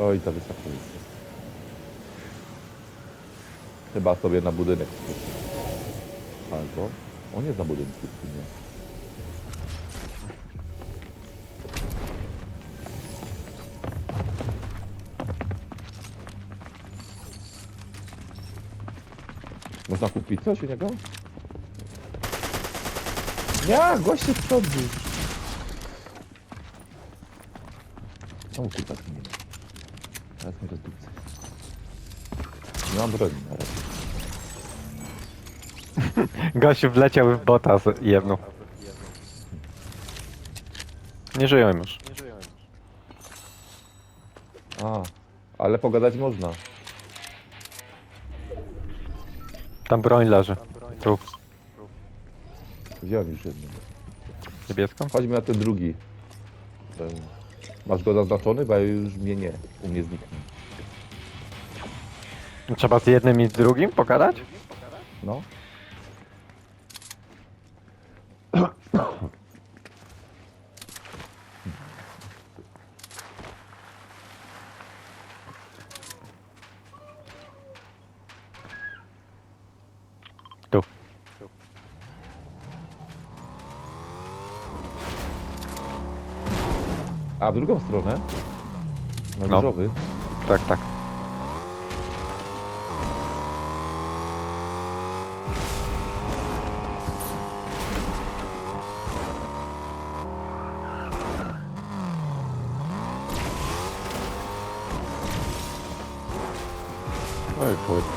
Oj, to wysoko jest. Chyba sobie na budynek. Albo... On jest na budynku, nie? Można kupić coś u niego? Nie, goście z przodu. O, kurwa, nie mnie rozdupcy. Nie mam broni na razie. Gościu wleciał w bota z jedną. Nie żyją już. A, ale pogadać można. Tam broń leży. Tu, Wziąłem już jedną. niebieską. Chodźmy na ten drugi. Ten... Masz go zaznaczony? Bo już mnie nie. U mnie zniknął. Trzeba z jednym i z drugim pogadać? No. Tu. A w drugą stronę? Na No. różowy? Tak, tak. Oj, chuj.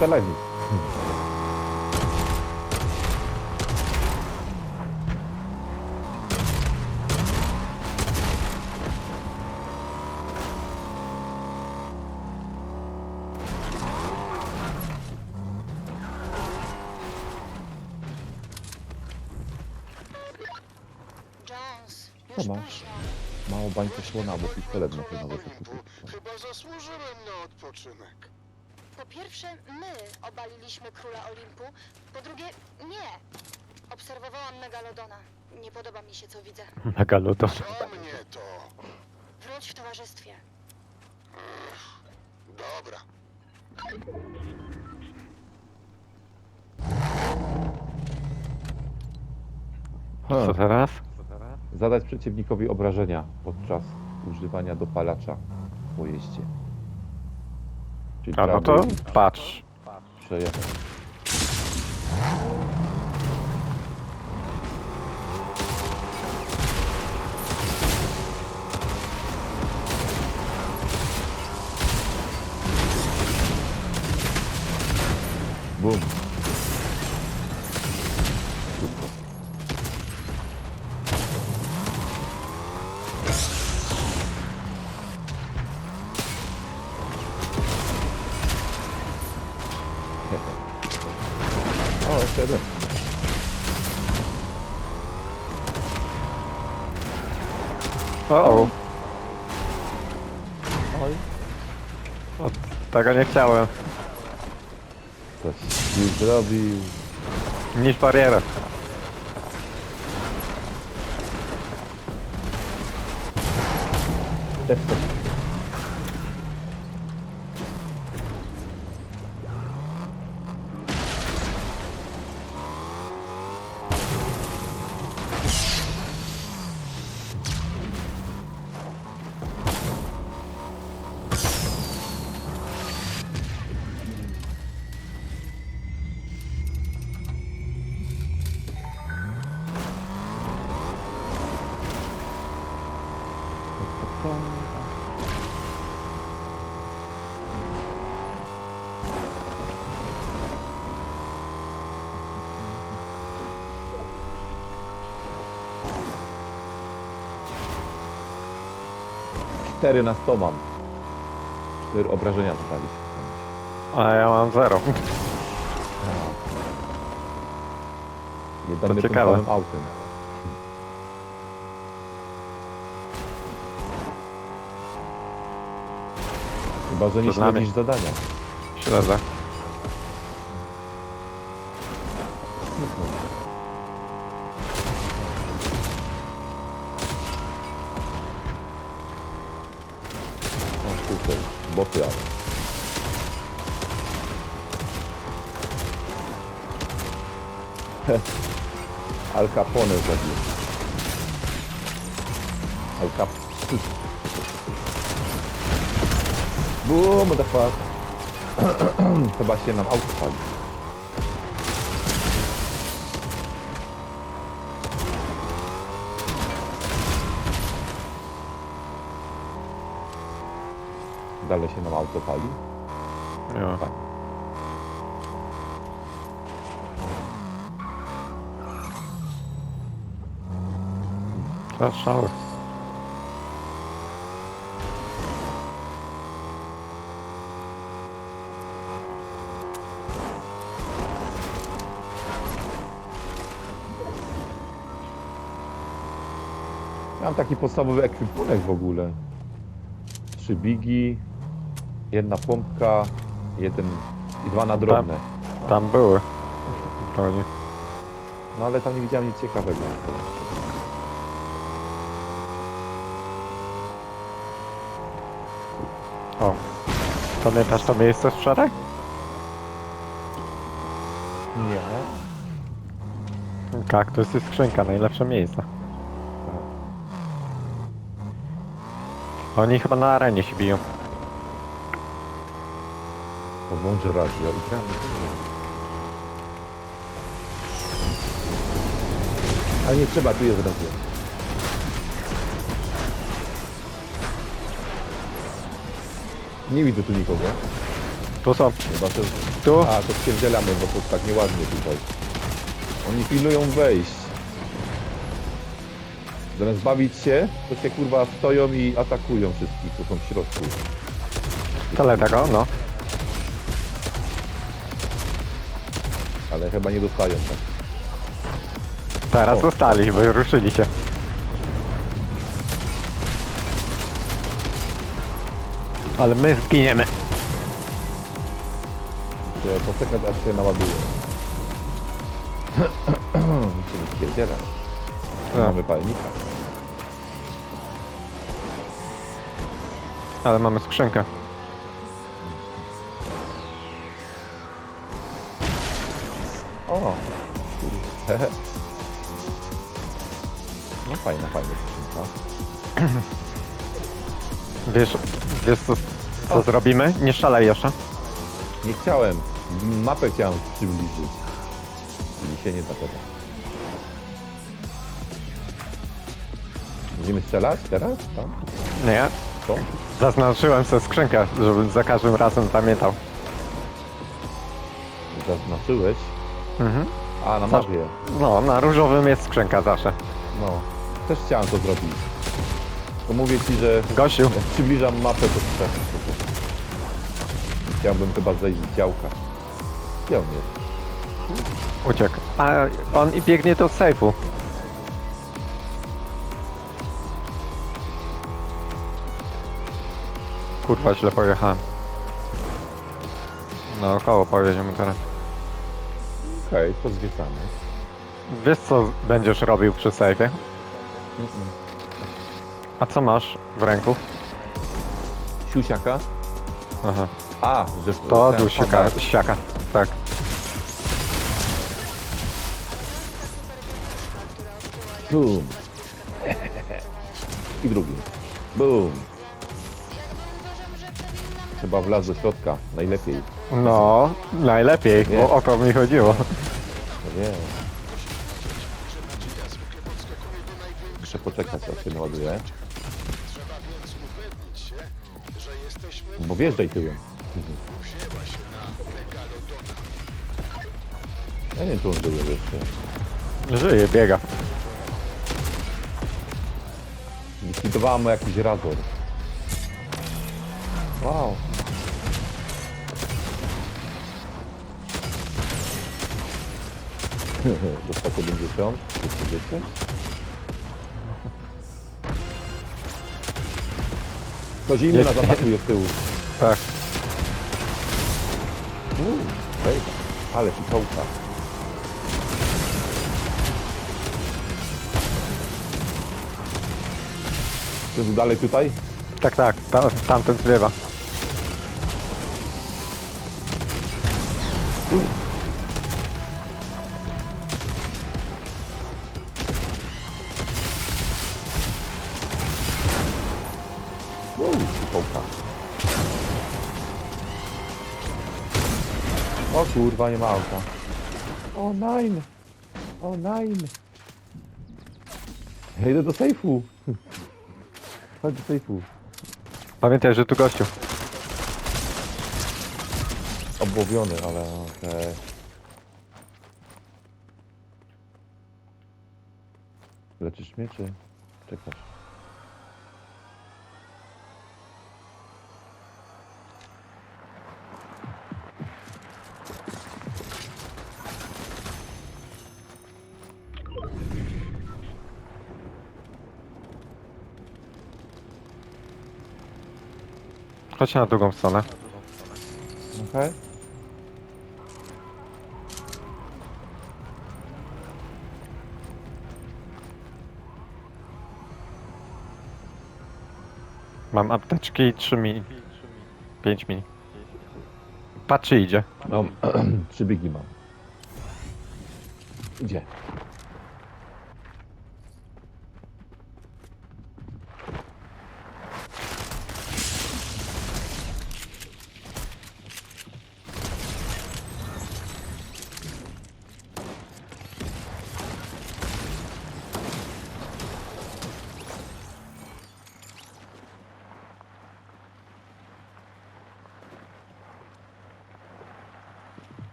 Nich. Jones, Co już masz? późno. Mało bańkę słona, bo pistolet na pewno Chwila, wysoki. bo Chyba zasłużyłem na odpoczynek. Po pierwsze, my obaliliśmy króla Olimpu. Po drugie, nie. Obserwowałam Megalodona. Nie podoba mi się, co widzę. Megalodon. Co mnie to? Wróć w towarzystwie. Dobra. Co teraz? Zadać przeciwnikowi obrażenia podczas używania dopalacza w pojeździe. Czyli A no to patrz. przejechać. Bum. O. Oj. O, Tego nie chciałem. Coś mi zrobił. Niż barierę. Cztery na 100 mam. Cztery obrażenia dostaliśmy. A ja mam zero. Jedziemy tym ciekawe. samym autem. Chyba, że nie nami. śledzisz zadania. Śledzę. Al Capone zabił. Al Cap... Boom, the fuck. Chyba się nam auto pali. Dalej się nam auto pali? Jo. Tak. Strzały. Mam taki podstawowy ekwipunek w ogóle. Trzy bigi, jedna pompka, jeden i dwa na drobne. Tam były. To nie. No ale tam nie widziałem nic ciekawego. O. Pamiętasz to miejsce wczoraj? Nie. Kaktus i skrzynka, najlepsze miejsce. Oni chyba na arenie się biją. To włącz radio i gramy. Ale nie trzeba, tu jest radio. Nie widzę tu nikogo. Tu są. Chyba to... Tu? A, to spierdzielamy, bo to tak nieładnie tutaj. Oni pilnują wejść. Zamiast bawić się, to się kurwa stoją i atakują wszystkich, co są w środku. Tyle tego, no. Ale chyba nie dostają tak. Teraz O. zostali, bo ruszyli się. Ale my zginiemy. Że Poczekać aż się naładuje. Spierdzielać. No. Mamy palnika. Ale mamy skrzynkę. O! kurde. No fajna, fajna skrzynka. Wiesz, wiesz co, co zrobimy? Nie szalej jeszcze. Nie chciałem. Mapę chciałem przybliżyć. I się nie da tego. Będziemy strzelać teraz? Tam? Nie. Co? Zaznaczyłem sobie skrzynkę, żebym za każdym razem pamiętał. Zaznaczyłeś? Mhm. A, na mapie. No, na różowym jest skrzynka zawsze. No. Też chciałem to zrobić. To mówię ci, że Gosiu, jak przybliżam mapę, prostu. Chciałbym chyba zejść z działka. Gdzie on jest? uciekł. A on i biegnie do sejfu. Kurwa, źle pojechałem. No, około pojedziemy teraz. Okej, to zwiedzamy. Wiesz co będziesz robił przy sejfie? A co masz w ręku? Siusiaka? Aha. A, że To ten dusiaka, aparat. siaka. Tak. Boom. I drugi. Boom. Chyba wlazł do środka. Najlepiej. No, najlepiej, Nie. bo o to mi chodziło. No nie. Muszę poczekać, aż się naładuje. Bo wjeżdżaj tyłem. Ja nie wiem, czy on żyje jeszcze. Żyje, biega. Zlikwidowałem mu jakiś razor. Wow. Do 150, wszyscy wiecie? Ktoś inny nas atakuje z tyłu. Ale fikołka. Czy tu dalej tutaj? Tak, tak. Ta, tamten zlewa. Uuu, fikołka. O kurwa, nie ma auta. O nine. O nine. Ja idę do sejfu. Chodź do sejfu. Pamiętaj, że tu gościu. Obłowiony, ale okej. Leczysz mnie, czy czekasz? Chodź na drugą stronę. Okej. Mam apteczki i 3 mini. 5 mini. Patrz, czy idzie. Mam trzy biegi mam. Gdzie?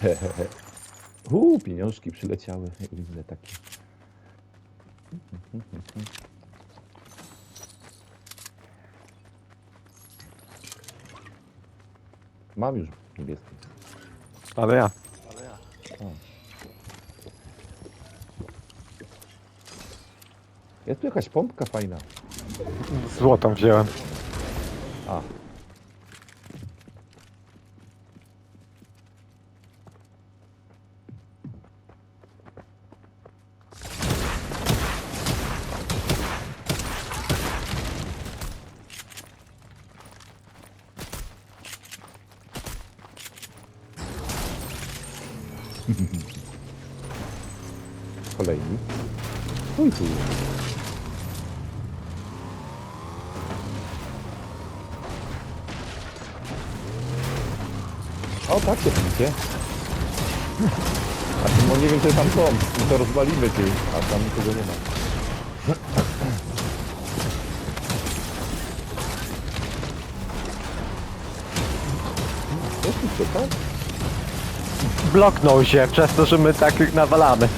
Uuu, pieniążki przyleciały. Inne takie. Mam już niebieskie. Ale ja. Jest tu jakaś pompka fajna. Złotą wziąłem. A. są. No to rozwalimy ty, a tam nikogo nie ma. Bloknął się przez to, że my tak nawalamy.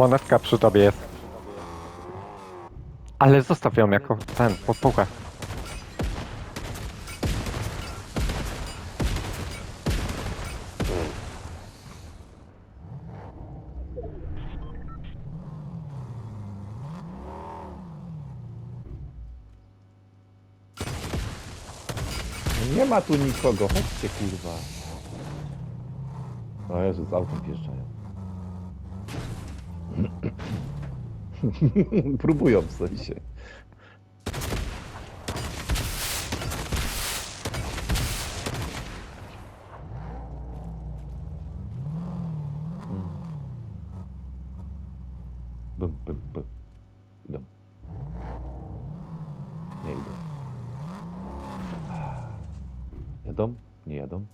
Monetka przy tobie jest. Ale zostaw ją jako ten, podpuchę. Nie ma tu nikogo, chodźcie kurwa. O Jezu, z autem wjeżdżają. Próbują w sensie. Bum, bum, bum. Idą. Nie idą. Jadą? Nie jadą.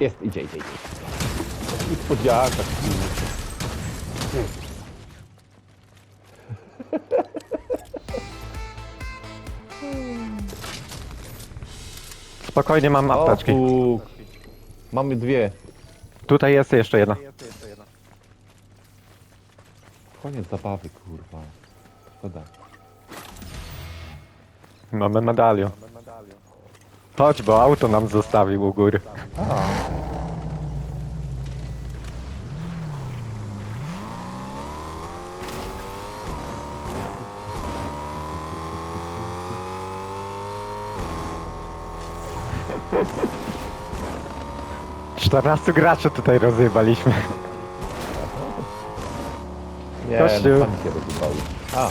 Jest, idzie, idzie, idzie. I spodziaka. Spokojnie mam apteczki. Mamy dwie. Tutaj jest jeszcze jedna. Koniec zabawy, kurwa. Szkoda. Mamy medalion. Chodź, bo auto nam zostawił u góry. A. Czternastu graczy tutaj rozjebaliśmy. Nie, Kościół. no, się. A.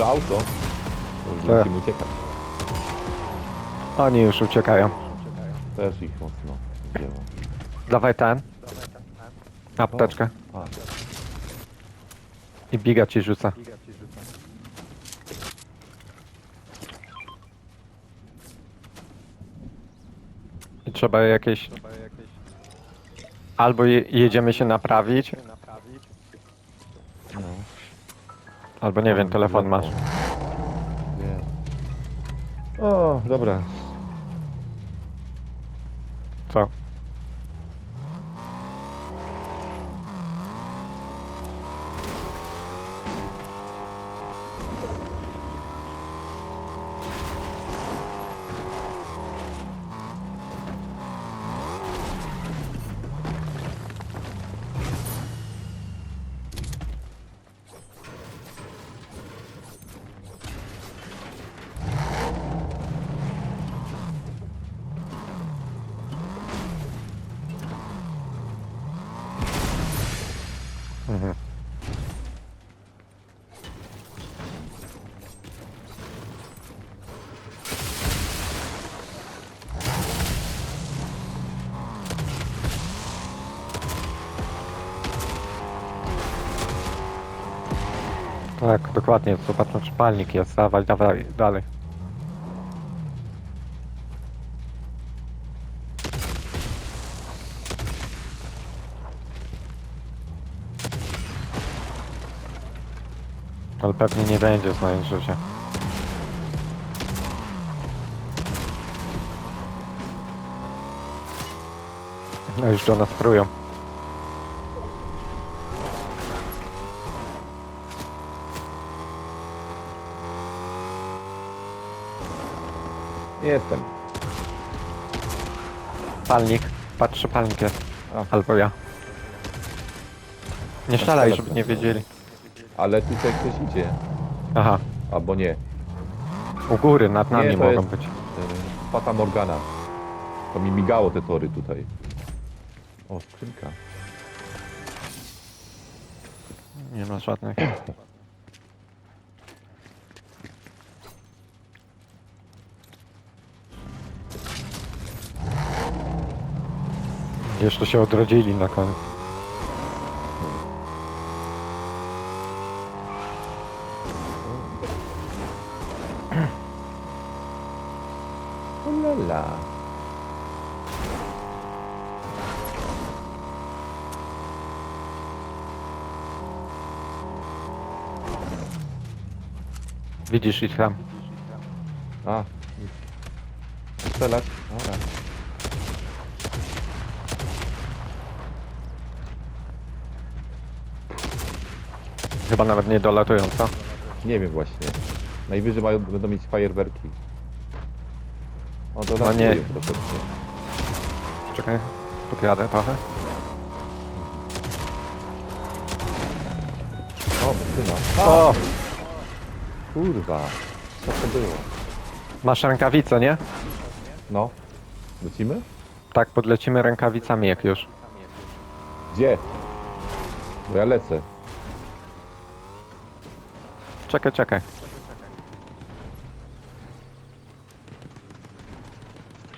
Nasze auto. To już Tak. musimy uciekać. Oni już uciekają. Też ich mocno wzięło. Dawaj ten. Apteczkę. A, I biga ci rzuca. I trzeba jakieś... Albo je, jedziemy się naprawić, albo nie wiem, telefon masz. Nie. O, dobra. Co? Tak, dokładnie. Zobaczmy, czy palnik jest. Dawaj, dawaj, dalej. Ale pewnie nie będzie znając życie. No już do nas prują. Jestem. Palnik. Patrz, czy palnik jest. A. Albo ja. Nie strzelać żeby nie wiedzieli. Ale tutaj ktoś idzie. Aha. Albo nie. U góry, nad nami Nie, to mogą jest- być. E, Fata Morgana. To mi migało te tory tutaj. O, skrzynka. Nie ma żadnych. Jeszcze się odrodzili na koniec. Ulala. Widzisz ich tam. A. Strzelać? Dobra. Chyba nawet nie dolatują, co? Nie wiem właśnie. Najwyżej mają, będą mieć fajerwerki. O, to No nie. troszeczkę. Czekaj, podjadę trochę. O, benzyna. O! Kurwa. Co to było? Masz rękawice, nie? No. Lecimy? Tak, podlecimy rękawicami jak już. Gdzie? Bo ja lecę. Czekaj, czekaj.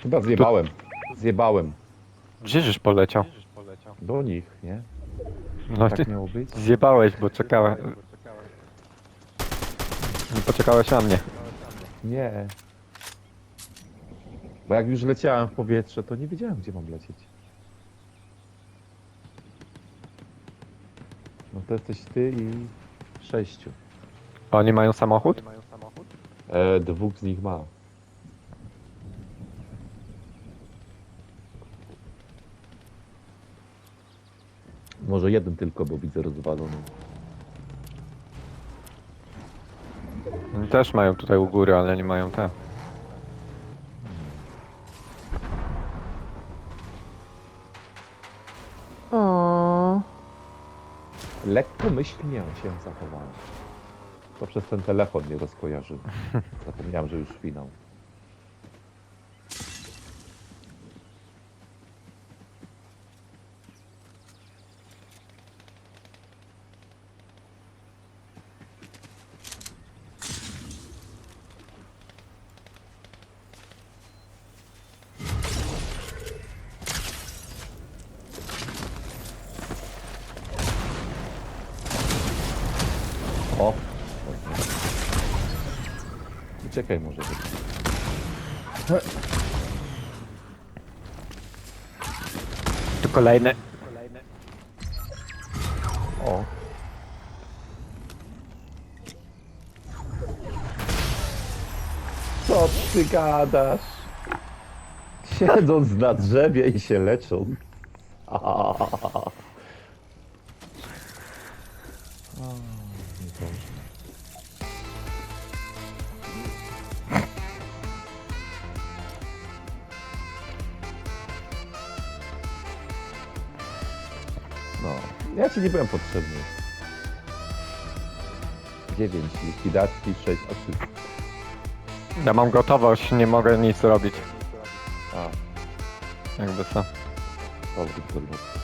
Chyba zjebałem. Zjebałem. Żeś poleciał? Do nich, nie? No ty Tak miało być? zjebałeś, bo czekałem. Nie poczekałeś na mnie. Nie. Bo jak już leciałem w powietrze, to nie wiedziałem, gdzie mam lecieć. No to jesteś ty i sześciu. Oni mają samochód? E, dwóch z nich ma. Może jeden tylko, bo widzę rozwalony. Oni też mają tutaj u góry, ale nie mają te. Lekkomyślnie się zachowałem. To przez ten telefon mnie rozkojarzył. Zapomniałem, że już finał. O! Czekaj może. Tu kolejny. O! Co ty gadasz? Siedząc na drzewie i się leczą. A, ja ci nie byłem potrzebny. 9 likwidacji, 6 asyst. Ja mam gotowość, nie mogę nic zrobić. A, Jakby co. powrót do lotu.